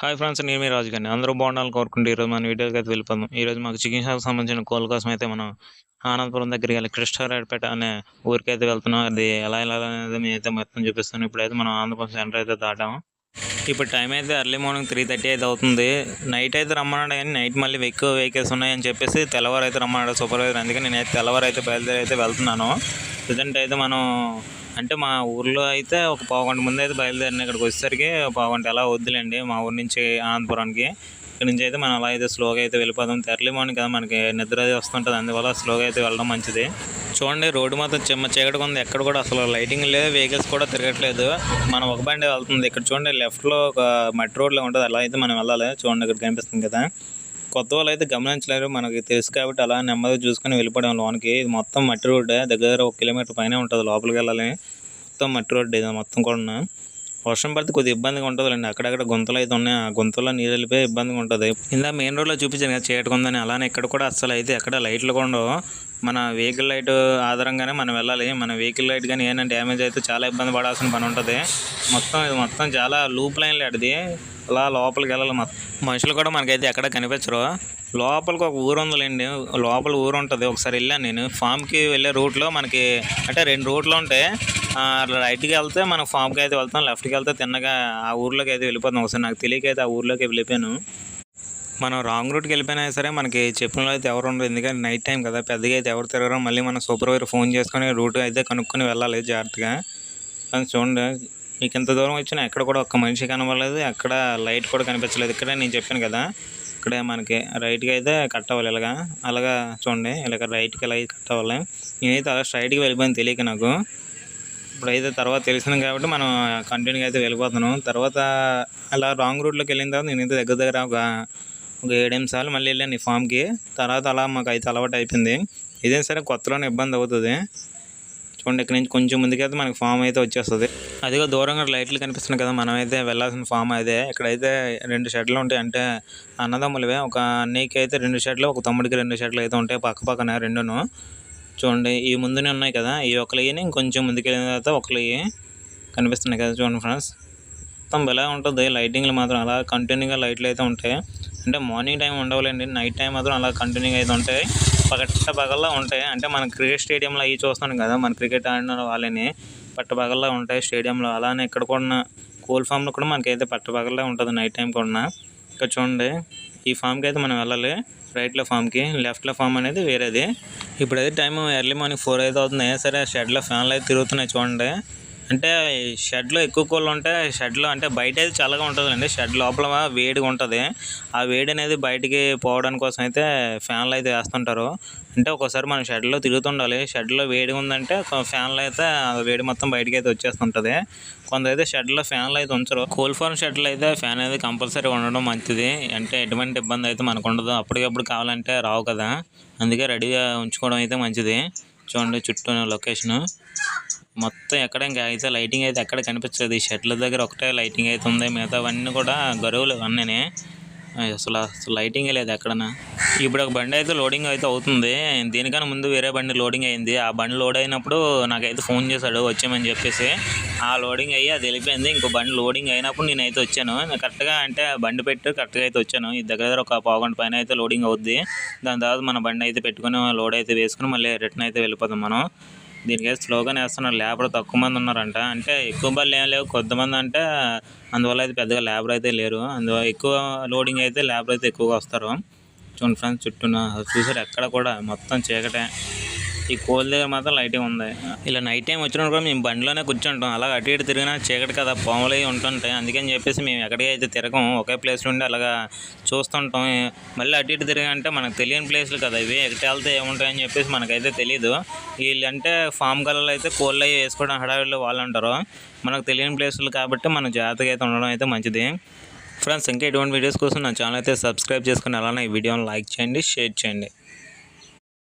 Hi friends నేను మీ రాజు గారిని అందరూ బాగుండాలని కోరుకుంటే ఈరోజు మన వీడియోకి అయితే వెళ్ళిపోదాం. ఈరోజు మాకు చికెన్ షాప్ సంబంధించిన కోల్ కోసం అయితే మనం ఆనందపురం దగ్గరికి వెళ్ళి కృష్ణారాయపేట అనే ఊరికైతే వెళ్తున్నాం. అది ఎలా ఎలా అనేది మేమైతే మొత్తం చూపిస్తాను ఇప్పుడైతే మనం ఆనందపురం సెంటర్ అయితే దాటాము. ఇప్పుడు టైం అయితే ఎర్లీ మార్నింగ్ త్రీ థర్టీ అయితే అవుతుంది. నైట్ అయితే రమ్మన్నాడు కానీ నైట్ మళ్ళీ ఎక్కువ వెహికల్స్ ఉన్నాయని చెప్పేసి తెల్లవారు అయితే రమ్మన్నాడు సూపర్వైజర్. అందుకే నేను అయితే తెల్లవారు అయితే బయలుదేరి అయితే వెళ్తున్నాను. ప్రజెంట్ అయితే మనం అంటే మా ఊర్లో అయితే ఒక పావుగంట ముందు అయితే బయలుదేరిన ఇక్కడికి వచ్చేసరికి పావుగంట ఎలా వద్దులేండి మా ఊరు నుంచి అనంతపురానికి. ఇక్కడ నుంచి అయితే మనం అలా అయితే స్లోగా అయితే వెళ్ళిపోదాం. తెరలి మార్నింగ్ కదా మనకి నిద్ర అది వస్తుంటుంది. అందువల్ల స్లోగా అయితే వెళ్ళడం మంచిది. చూడండి రోడ్డు మాత్రం చిమ్మ చీకటిగా ఉంది. ఎక్కడ కూడా అసలు లైటింగ్ లేదు వెహికల్స్ కూడా తిరగట్లేదు. మనం ఒక బండి వెళ్తుంది. ఇక్కడ చూడండి లెఫ్ట్లో ఒక మట్టి రోడ్లో ఉంటుంది. అలా అయితే మనం వెళ్ళాలి. చూడండి ఇక్కడ కనిపిస్తుంది కదా. కొత్త వాళ్ళు అయితే గమనించలేరు. మనకి తెలుసు కాబట్టి అలా నెమ్మదిగా చూసుకొని వెళ్ళిపోవడం లోనికి. ఇది మొత్తం మట్టి రోడ్డే. దగ్గర ఒక కిలోమీటర్ పైన ఉంటుంది లోపలికి వెళ్ళాలి. మొత్తం మట్టి రోడ్డు ఇది మొత్తం కూడా. వర్షం పడితే కొద్దిగా ఇబ్బందిగా ఉంటుందండి అక్కడక్కడ గుంతలు అయితే ఉన్నాయి. ఆ గుంతలో నీరు వెళ్ళిపోయి ఇబ్బందిగా ఉంటుంది. ఇందా మెయిన్ రోడ్లో చూపించాను కదా చీకటిగా ఉందని. అలానే ఇక్కడ కూడా అస్సలు అయితే ఎక్కడ లైట్లు కూడా ఉండవు. మన వెహికల్ లైట్ ఆధారంగానే మనం వెళ్ళాలి. మన వెహికల్ లైట్ కానీ ఏమైనా డ్యామేజ్ అయితే చాలా ఇబ్బంది పడాల్సిన పని ఉంటుంది. మొత్తం ఇది మొత్తం చాలా లూప్ లైన్ అడిది. అలా లోపలికి వెళ్ళాలి మనుషులు కూడా మనకైతే ఎక్కడ కనిపించరు. లోపలికి ఒక ఊరు ఉందిలేండి. లోపల ఊరు ఉంటుంది. ఒకసారి వెళ్ళాను నేను. ఫామ్కి వెళ్ళే రూట్లో మనకి అంటే రెండు రూట్లు ఉంటాయి. రైట్కి వెళ్తే మనం ఫామ్కి అయితే వెళ్తాం. లెఫ్ట్కి వెళ్తే తిన్నగా ఆ ఊర్లోకి అయితే వెళ్ళిపోతాం. ఒకసారి నాకు తెలియక అయితే ఆ ఊర్లోకి వెళ్ళిపోయాను. మనం రాంగ్ రూట్కి వెళ్ళిపోయినా సరే మనకి చెప్పిన అయితే ఎవరు ఉండరు. ఎందుకంటే నైట్ టైం కదా. పెద్దగా అయితే ఎవరు తిరగరు. మళ్ళీ మనం సూపర్వైజర్ ఫోన్ చేసుకొని రూట్ అయితే కనుక్కొని వెళ్ళాలి జాగ్రత్తగా. అని చూడండి మీకు ఎంత దూరం వచ్చినా ఎక్కడ కూడా ఒక్క మనిషి కనబడలేదు ఎక్కడ లైట్ కూడా కనిపించలేదు. ఇక్కడే నేను చెప్పాను కదా ఇక్కడే మనకి రైట్కి అయితే కట్ అవ్వాలి ఇలాగా. అలాగా చూడండి ఇలాగ రైట్కి ఇలా కట్ అవ్వాలి. నేనైతే అలా స్ట్రైట్కి వెళ్ళిపోయింది తెలియక నాకు. ఇప్పుడైతే తర్వాత తెలిసింది కాబట్టి మనం కంటిన్యూగా అయితే వెళ్ళిపోతున్నాం. తర్వాత అలా రాంగ్ రూట్లోకి వెళ్ళిన తర్వాత నేనైతే దగ్గర దగ్గర ఒక ఒక ఏడెనిమిది సార్లు మళ్ళీ వెళ్ళాను ఈ ఫామ్కి తర్వాత అలా మాకు అయితే అలవాటు అయిపోయింది. ఇదేం సరే కొత్తలోనే ఇబ్బంది అవుతుంది. చూడండి ఇక్కడ నుంచి కొంచెం ముందుకైతే మనకి ఫామ్ అయితే వచ్చేస్తుంది. అదిగో దూరంగా లైట్లు కనిపిస్తున్నాయి కదా మనమైతే వెళ్ళాల్సిన ఫామ్ అయితే ఇక్కడైతే రెండు షెడ్లు ఉంటాయి. అంటే అన్నదమ్ములవే ఒక అన్నయ్యకి అయితే రెండు షెడ్లు ఒక తమ్ముడికి రెండు షెడ్లు అయితే ఉంటాయి పక్క పక్కన రెండును. చూడండి ఈ ముందునే ఉన్నాయి కదా ఈ ఒకలిని ఇంకొంచెం ముందుకెళ్ళిన తర్వాత ఒకలి కనిపిస్తున్నాయి కదా చూడండి ఫ్రెండ్స్. మొత్తం ఇలా ఉంటుంది. లైటింగ్లు మాత్రం అలా కంటిన్యూగా లైట్లు అయితే ఉంటాయి. అంటే మార్నింగ్ టైం ఉండవులేండి నైట్ టైం మాత్రం అలా కంటిన్యూగా అయితే ఉంటాయి. పగట్ట పగల్లా ఉంటాయి. అంటే మన క్రికెట్ స్టేడియంలో అవి చూస్తాను కదా మన క్రికెట్ ఆడిన వాళ్ళని పట్టపగల్లా ఉంటాయి స్టేడియంలో. అలానే ఇక్కడ కూడా కోల్ ఫామ్లో కూడా మనకైతే పట్టపగల్లా ఉంటుంది నైట్ టైం కూడా. ఇక్కడ చూడండి ఈ ఫామ్కి అయితే మనం వెళ్ళాలి. రైట్లో ఫామ్కి లెఫ్ట్లో ఫామ్ అనేది వేరేది. ఇప్పుడైతే టైం ఎర్లీ మార్నింగ్ ఫోర్ అయితే అవుతుంది. సరే షెడ్లో ఫ్యాన్లు అయితే తిరుగుతున్నాయి చూడండి. అంటే షెడ్లో ఎక్కువ కోళ్ళు ఉంటే షెడ్లో అంటే బయట అయితే చల్లగా ఉంటుందండి షెడ్ లోపల వేడిగా ఉంటుంది. ఆ వేడి అనేది బయటికి పోవడానికి కోసం అయితే ఫ్యాన్లు అయితే వేస్తుంటారు. అంటే ఒకసారి మనం షెడ్లో తిరుగుతుండాలి. షెడ్లో వేడిగా ఉందంటే ఫ్యాన్లు అయితే ఆ వేడి మొత్తం బయటికి అయితే వచ్చేస్తుంటుంది. కొందరైతే షెడ్లో ఫ్యాన్లు అయితే ఉంచరు. కోల్ ఫార్మ్ షెడ్లో అయితే ఫ్యాన్ అయితే కంపల్సరీ ఉండడం మంచిది. అంటే ఎటువంటి ఇబ్బంది అయితే మనకు ఉండదు. అప్పటికప్పుడు కావాలంటే రావు కదా. అందుకే రెడీగా ఉంచుకోవడం అయితే మంచిది. చూడండి చుట్టూ లొకేషన్. మొత్తం ఎక్కడ ఇంకా అయితే లైటింగ్ అయితే ఎక్కడ కనిపించలేదు. ఈ షెడ్ల దగ్గర ఒకటే లైటింగ్ అయితే ఉంది. మిగతా అవన్నీ కూడా గరువులు అన్నీ అసలు అసలు లైటింగే లేదు ఎక్కడనా ఇప్పుడు ఒక బండి అయితే లోడింగ్ అయితే అవుతుంది. దీనికన్నా ముందు వేరే బండి లోడింగ్ అయింది. ఆ బండి లోడ్ అయినప్పుడు నాకైతే ఫోన్ చేశాడు వచ్చామని చెప్పేసి. ఆ లోడింగ్ అయ్యి అది వెళ్ళిపోయింది. ఇంకో బండి లోడింగ్ అయినప్పుడు నేనైతే వచ్చాను. కరెక్ట్గా అంటే బండి పెట్టి కరెక్ట్గా అయితే వచ్చాను. ఈ దగ్గర దగ్గర ఒక పావుగంట పైన అయితే లోడింగ్ అవుద్ది. దాని తర్వాత మన బండి అయితే పెట్టుకుని లోడ్ అయితే వేసుకుని మళ్ళీ రిటర్న్ అయితే వెళ్ళిపోతాం మనం. దీనికైతే స్లోగానే వేస్తున్నారు. లేబర్ తక్కువ మంది ఉన్నారంట. అంటే ఎక్కువ బళ్ళు ఏం లేవు. కొంతమంది అంటే అందువల్ల అయితే పెద్దగా లేబర్ అయితే లేరు. అందువల్ల ఎక్కువ లోడింగ్ అయితే లేబర్ అయితే ఎక్కువగా వస్తారు. చూడండి ఫ్రెండ్స్ చుట్టూ చూసారు ఎక్కడ కూడా మొత్తం చీకటే. ఈ కోల్ దగ్గర మాత్రం లైటింగ్ ఉంది. ఇలా నైట్ టైం వచ్చినప్పుడు కూడా మేము బండిలోనే కూర్చుంటాం. అలా అటు ఇటు తిరిగినా చీకటి కదా పాములు అవి ఉంటుంటాయి. అందుకని చెప్పేసి మేము ఎక్కడికి అయితే తిరగం ఒకే ప్లేస్ నుండి అలాగా చూస్తుంటాం. మళ్ళీ అటు ఇటు తిరిగంటే మనకు తెలియని ప్లేస్లు కదా ఇవి ఎక్కడ వెళ్తే ఏముంటాయని చెప్పేసి మనకైతే తెలియదు వీళ్ళంటే ఫామ్ కలర్లు అయితే కోళ్ళు అవి వేసుకోవడం హడావిడిలో వాళ్ళు ఉంటారు. మనకు తెలియని ప్లేసులు కాబట్టి మనం జాగ్రత్తగా అయితే ఉండడం అయితే మంచిది. ఫ్రెండ్స్ ఇంకా ఎటువంటి వీడియోస్ కోసం నా ఛానల్ అయితే సబ్స్క్రైబ్ చేసుకుని అలానే ఈ వీడియోని లైక్ చేయండి షేర్ చేయండి.